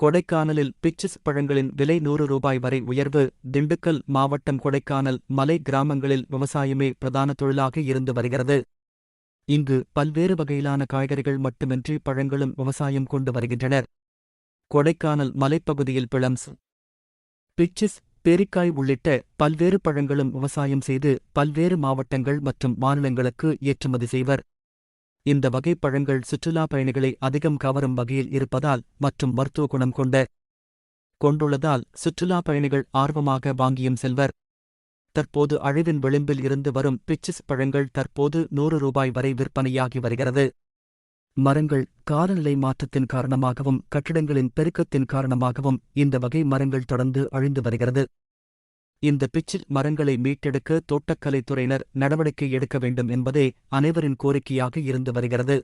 கொடைக்கானலில் பிச்சஸ் பழங்களின் விலை நூறு ரூபாய் வரை உயர்வு திண்டுக்கல் மாவட்டம் கொடைக்கானல் மலை கிராமங்களில் விவசாயமே பிரதான தொழிலாக இருந்து வருகிறது. இங்கு பல்வேறு வகையிலான காய்கறிகள் மட்டுமின்றி பழங்களும் விவசாயம் கொண்டு வருகின்றனர். கொடைக்கானல் மலைப்பகுதியில் பிளம்ஸ் பிச்சஸ் பேரிக்காய் உள்ளிட்ட பல்வேறு பழங்களும் விவசாயம் செய்து பல்வேறு மாவட்டங்கள் மற்றும் மாநிலங்களுக்கு ஏற்றுமதி செய்வர். இந்த வகை பழங்கள் சுற்றுலா பயணிகளை அதிகம் கவரும் வகையில் இருப்பதால் மற்றும் மருத்துவ குணம் கொண்ட கொண்டுள்ளதால் சுற்றுலா பயணிகள் ஆர்வமாக வாங்கியும் செல்வர். தற்போது அழிவின் விளிம்பில் இருந்து வரும் பிச்சஸ் பழங்கள் தற்போது நூறு ரூபாய் வரை விற்பனையாகி வருகிறது. மரங்கள் காலநிலை மாற்றத்தின் காரணமாகவும் கட்டிடங்களின் பெருக்கத்தின் காரணமாகவும் இந்த வகை மரங்கள் தொடர்ந்து அழிந்து வருகிறது. இந்த பிச்சில் மரங்களை மீட்டெடுக்க தோட்டக்கலைத்துறையினர் நடவடிக்கை எடுக்க வேண்டும் என்பதே அனைவரின் கோரிக்கையாக இருந்து வருகிறது.